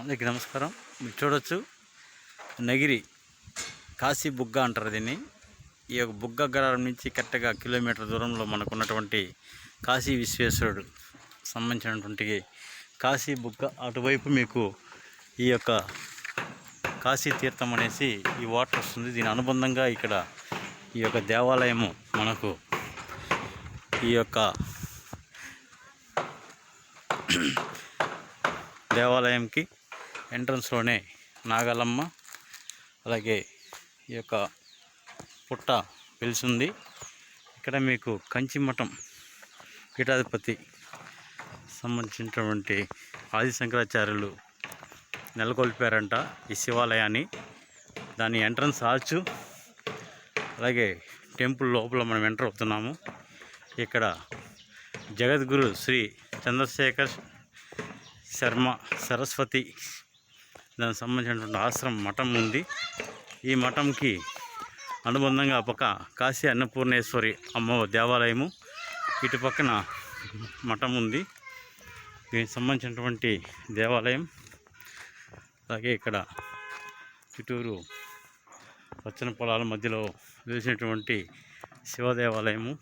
అందరికీ నమస్కారం. మీరు చూడొచ్చు నగిరి కాశీ బుగ్గ అంటారు దీన్ని. ఈ యొక్క బుగ్గ గడారం నుంచి కరెక్ట్గా కిలోమీటర్ దూరంలో మనకు ఉన్నటువంటి కాశీ విశ్వేశ్వరుడు సంబంధించినటువంటి కాశీ బుగ్గ అటువైపు మీకు ఈ యొక్క కాశీ తీర్థం అనేసి ఈ వాటర్ వస్తుంది. దీని అనుబంధంగా ఇక్కడ ఈ యొక్క దేవాలయము మనకు ఈ యొక్క దేవాలయంకి ఎంట్రన్స్లోనే నాగలమ్మ అలాగే ఈ యొక్క పుట్ట వెలిసింది. ఇక్కడ మీకు కంచి మఠం పీఠాధిపతి సంబంధించినటువంటి ఆది శంకరాచార్యులు నెలకొల్పారంట ఈ శివాలయాన్ని. దాని ఎంట్రన్స్ ఆల్చు అలాగే టెంపుల్ లోపల మనం ఎంటర్ అవుతున్నాము. ఇక్కడ జగద్గురు శ్రీ చంద్రశేఖర్ శర్మ సరస్వతి దానికి సంబంధించినటువంటి ఆశ్రమం మఠం ఉంది. ఈ మఠంకి అనుబంధంగా పక్క కాశీ అన్నపూర్ణేశ్వరి అమ్మ దేవాలయము ఇటు పక్కన మఠం ఉంది. దీనికి సంబంధించినటువంటి దేవాలయం అలాగే ఇక్కడ చుట్టూరు పచ్చని పొలాల మధ్యలో వేసినటువంటి శివ దేవాలయము.